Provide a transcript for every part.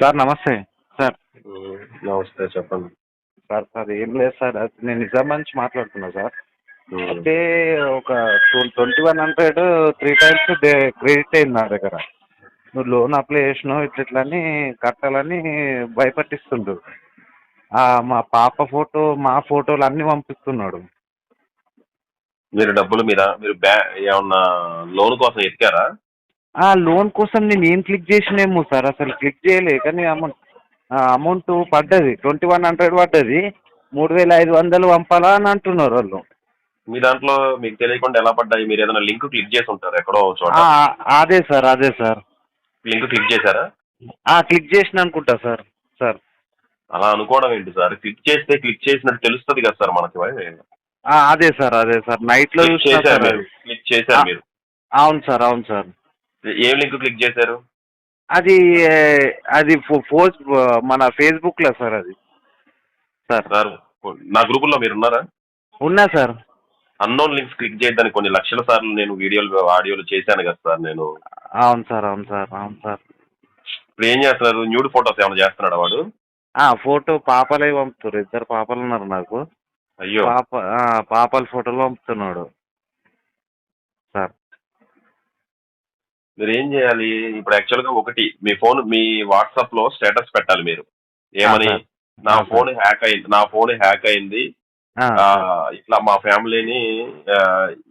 Sir నమస్తే. Sir. నమస్తే చెప్పండి. సార్ సార్ ఏం లేదు సార్ నేను నిజాం నుంచి మాట్లాడుతున్నా సార్. అయితే ఒక twenty one hundred three times credit అయింది నా దగ్గర. నువ్వు లోన్ అప్లై చేసినావు ఇట్లా ఇట్లా అని కట్టాలని భయపట్టిస్తుండు. మా పాప ఫోటో మా ఫోటోలు అన్నీ పంపిస్తున్నాడు. మీరు డబ్బులు మీద మీరు బ్యా ఏమన్నా లోన్ కోసం ఎత్తారా ఆ లోన్ కోసం నేను ఏం క్లిక్ చేసినేమో సార్? అసలు క్లిక్ చేయలే కానీ అమౌంట్ అమౌంట్ పడ్డది. ట్వంటీ వన్ హండ్రెడ్ పడ్డది. మూడు వేల ఐదు వందలు పంపాలా అని అంటున్నారు వాళ్ళు. మీ దాంట్లో మీకు తెలియకుండా ఎలా పడ్డాయి? మీరు ఏదైనా లింక్ క్లిక్ చేసి ఉంటారు ఎక్కడో ఒక చోట? అదే సార్ అదే సార్. లింక్ క్లిక్ చేశారా? ఆ, క్లిక్ చేసిన అనుకుంటా సార్ సార్. అలా అనుకోవడం ఏంటి సార్? క్లిక్ చేస్తే క్లిక్ చేసినట్టు తెలుస్తుంది కదా సార్ మనకి అదే సార్ అదే సార్. సార్. మీరు. క్లిక్ చేశారు. మీరు. అవును సార్ అవును సార్. ఏం లింక్ క్లిక్ చేశారు? అది అది ఫో- ఫోజ్ మన ఫేస్బుక్లో సార్ అది. సార్. సార్ నా గ్రూపుల్లో మీరు ఉన్నారా? ఉన్నా సార్. అన్నోన్ లింక్స్ క్లిక్ చేయడానికి కొన్ని లక్షల సార్లు నేను వీడియోలు ఆడియోలు చేశాను కదా సార్ నేను. అవును సార్ అవును సార్ అవును సార్. ఇప్పుడు ఏం చేస్తున్నారు? న్యూడ్ ఫోటోస్ ఏమైనా చేస్తున్నాడా వాడు? ఆ, ఫోటో పాపలే పంపుతారు ఇద్దరు పాపలు ఉన్నారు నాకు. అయ్యో. పాప పాపల ఫోటోలు పంపుతున్నాడు సార్ మీరు ఏం చేయాలి? ఇప్పుడు యాక్చువల్గా ఒకటి మీ ఫోన్ మీ వాట్సాప్లో స్టేటస్ పెట్టాలి మీరు. ఏమని. నా. ఫోన్ హ్యాక్ అయింది నా ఫోన్ హ్యాక్ అయింది. ఇట్లా మా ఫ్యామిలీని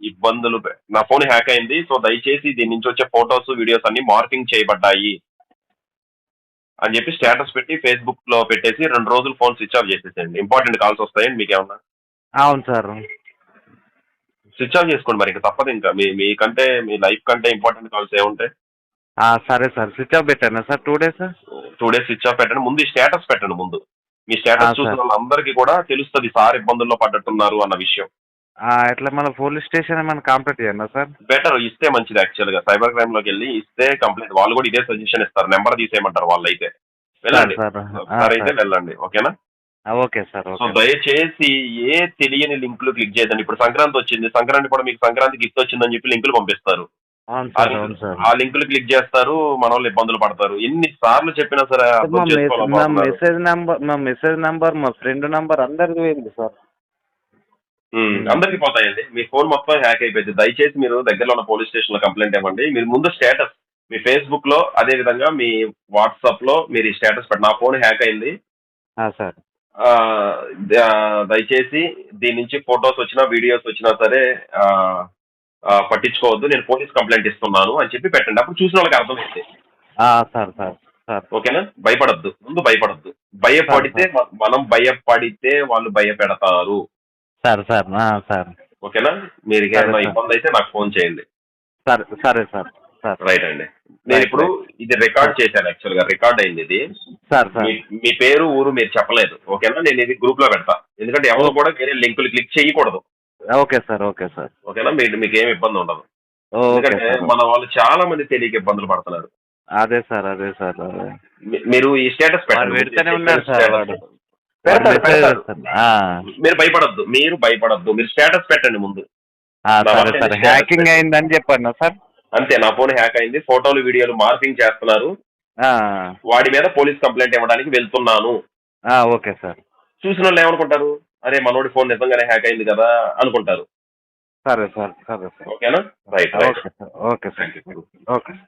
ఇబ్బందులు నా ఫోన్ హ్యాక్ అయింది సో దయచేసి దీని నుంచి వచ్చే ఫొటోస్ వీడియోస్ అన్ని మార్కింగ్ చేయబడ్డాయి. అని చెప్పి స్టేటస్ పెట్టి ఫేస్బుక్లో పెట్టేసి రెండు రోజులు ఫోన్ స్విచ్ ఆఫ్ చేసేసేయండి. ఇంపార్టెంట్ కాల్స్ వస్తాయండి మీకు ఏమన్నా అవును సార్. స్విచ్ ఆఫ్ చేసుకోండి మరి ఇంకా తప్పదు ఇంకా. మీ మీకంటే మీ లైఫ్ కంటే ఇంపార్టెంట్ కాల్స్ ఏముంటాయి సరే సార్ స్విచ్ ఆఫ్ పెట్టానా sir? Two days? Two days switch off పెట్టండి. ముందు స్టేటస్ పెట్టండి ముందు. మీ స్టేటస్. చూసిన వాళ్ళందరికీ కూడా తెలుస్తుంది సార్ ఇబ్బందుల్లో పడ్డట్టున్నారు అన్న విషయం. ఎట్లా మన పోలీస్ స్టేషన్ ఏమైనా కాంప్లీట్ చేయనా సార్? బెటర్ ఇస్తే మంచిది యాక్చువల్గా. సైబర్ క్రైమ్లోకి వెళ్ళి ఇస్తే కంప్లీట్. వాళ్ళు కూడా ఇదే సజెషన్ ఇస్తారు. నెంబర్ తీసేయమంటారు వాళ్ళు అయితే వెళ్ళండి సార్. అయితే. వెళ్ళండి. ఓకేనా? ఓకే సార్ సో దయచేసి ఏ తెలియని లింకులు క్లిక్ చేయదండి ఇప్పుడు సంక్రాంతి వచ్చింది. సంక్రాంతి కూడా మీకు సంక్రాంతి గిఫ్ట్ వచ్చిందని చెప్పి లింకులు పంపిస్తారు. ఆ లింకులు క్లిక్ చేస్తారు మన వాళ్ళు ఇబ్బందులు పడతారు. ఎన్ని సార్లు చెప్పినా సరే మా. మెసేజ్ నంబర్ మా మెసేజ్ నంబర్ మా ఫ్రెండ్ నంబర్ అందరిది పోయింది సార్. అందరికీ పోతాయండి. మీ ఫోన్ మొత్తం హ్యాక్ అయిపోయింది. దయచేసి మీరు దగ్గరలో ఉన్న పోలీస్ స్టేషన్లో కంప్లైంట్ ఇవ్వండి. మీరు ముందు స్టేటస్ మీ ఫేస్బుక్లో అదే విధంగా మీ వాట్సాప్లో మీరు స్టేటస్ పెట్టి నా ఫోన్ హ్యాక్ అయింది. సార్. దయచేసి దీని నుంచి ఫొటోస్ వచ్చినా వీడియోస్ వచ్చినా సరే పట్టించుకోవద్దు. నేను పోలీస్ కంప్లైంట్ ఇస్తున్నాను అని చెప్పి పెట్టండి. అప్పుడు చూసిన వాళ్ళకి అర్థమైంది. Sir sir sir. ఓకేనా? భయపడద్దు. ముందు భయపడద్దు. భయపడితే మనం భయపడితే వాళ్ళు భయపెడతారు. Sir sir sir. ఓకేనా? మీరు ఏమైనా. ఇబ్బంది అయితే నాకు ఫోన్ చేయండి. సరే సరే సార్. సార్. రైట్ అండి. నేను ఇప్పుడు ఇది రికార్డ్ చేశాను యాక్చువల్గా రికార్డ్ అయింది ఇది. Sir sir. మీ- పేరు ఊరు మీరు చెప్పలేదు. ఓకేనా? నేను ఇది గ్రూప్లో పెడతా. ఎందుకంటే ఎవరు కూడా వేరే లింకులు క్లిక్ చేయకూడదు. Okay sir okay sir. ఓకేనా? మీరు మీకు ఏం ఇబ్బంది ఉండదు. ఎందుకంటే మన వాళ్ళు చాలా మంది తెలియక ఇబ్బందులు పడుతున్నారు. అదే సార్ అదే సార్ మీరు ఈ స్టేటస్ పెడతానే ఉన్నారు సార్ మీరు భయపడద్దు మీరు భయపడద్దు. మీరు స్టేటస్ పెట్టండి ముందు. హ్యాకింగ్. అయిందని చెప్పన్నా సార్. అంతే నా ఫోన్ హ్యాక్ అయింది. ఫోటోలు వీడియోలు మార్పింగ్ చేస్తున్నారు. వాడి మీద పోలీస్ కంప్లైంట్ ఇవ్వడానికి వెళ్తున్నాను. ఆ, ఓకే సార్. చూసిన వాళ్ళు ఏమనుకుంటారు? అరే మనోడి ఫోన్ నిజంగానే హ్యాక్ అయింది కదా అనుకుంటారు. సరే సార్ సరే సార్. ఓకేనా? Right okay sir okay sir. Okay